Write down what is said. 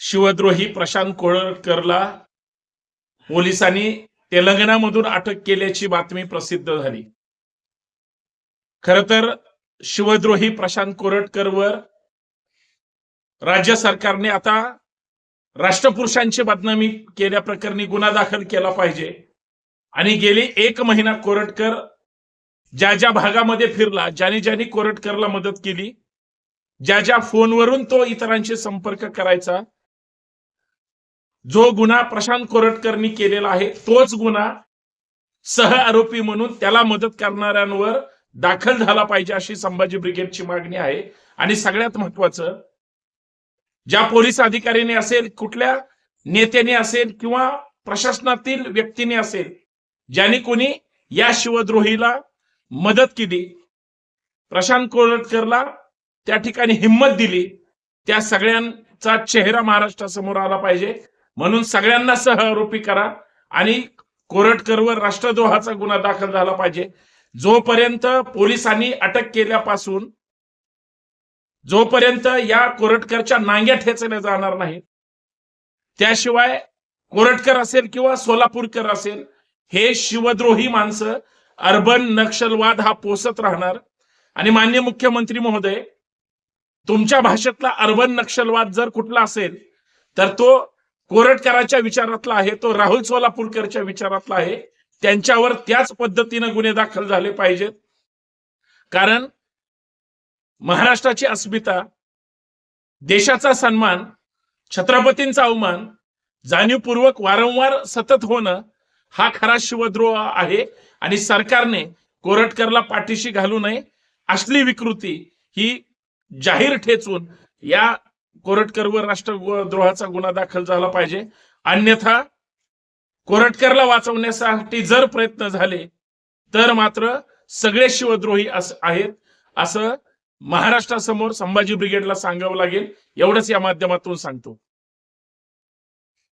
शिवद्रोही प्रशांत कोळकरला पोलिसांनी तेलंगणामधून अटक केल्याची बातमी प्रसिद्ध झाली. खर तर शिवद्रोही प्रशांत कोरटकरवर राज्य सरकारने आता राष्ट्रपुरुषांची बदनामी केल्याप्रकरणी गुन्हा दाखल केला पाहिजे. आणि गेली एक महिना कोरटकर ज्या ज्या भागामध्ये फिरला ज्याने ज्याने कोरटकरला मदत केली ज्या ज्या फोनवरून तो इतरांशी संपर्क करायचा जो गुन्हा प्रशांत कोरटकरनी केलेला आहे तोच गुन्हा सह आरोपी म्हणून त्याला मदत करणाऱ्यांवर दाखल झाला पाहिजे अशी संभाजी ब्रिगेडची मागणी आहे. आणि सगळ्यात महत्वाचं ज्या पोलीस अधिकाऱ्याने असेल कुठल्या नेत्याने असेल किंवा प्रशासनातील व्यक्तीने असेल ज्याने कोणी या शिवद्रोहीला मदत केली प्रशांत कोरटकरला त्या ठिकाणी हिंमत दिली त्या सगळ्यांचा चेहरा महाराष्ट्रासमोर आला पाहिजे. म्हणून सगळ्यांना सह आरोपी करा आणि कोरटकरवर राष्ट्रद्रोहाचा गुन्हा दाखल झाला पाहिजे. जोपर्यंत पोलिसांनी अटक केल्यापासून जोपर्यंत या कोरटकरच्या नांग्या ठेचल्या जाणार नाहीत त्याशिवाय कोरटकर असेल किंवा सोलापूरकर असेल हे शिवद्रोही माणसं अर्बन नक्षलवाद हा पोसत राहणार. आणि मान्य मुख्यमंत्री महोदय तुमच्या भाषेतला अर्बन नक्षलवाद जर कुठला असेल तर तो कोरटकरांच्या विचारातला आहे तो राहुल सोलापूरकरच्या विचारातला आहे. त्यांच्यावर त्याच पद्धतीनं गुन्हे दाखल झाले पाहिजेत. कारण महाराष्ट्राची अस्मिता देशाचा सन्मान छत्रपतींचा अवमान जाणीवपूर्वक वारंवार सतत होणं हा खरा शिवद्रोह आहे आणि सरकारने कोरटकरला पाठीशी घालू नये. असली विकृती ही जाहीर ठेचून या कोरटकरवर राष्ट्रद्रोहाचा गुन्हा दाखल झाला पाहिजे. अन्यथा कोरटकरला वाचवण्यासाठी जर प्रयत्न झाले तर मात्र सगळे शिवद्रोही आहेत. असं महाराष्ट्रासमोर संभाजी ब्रिगेडला सांगावं लागेल. एवढंच या माध्यमातून सांगतो.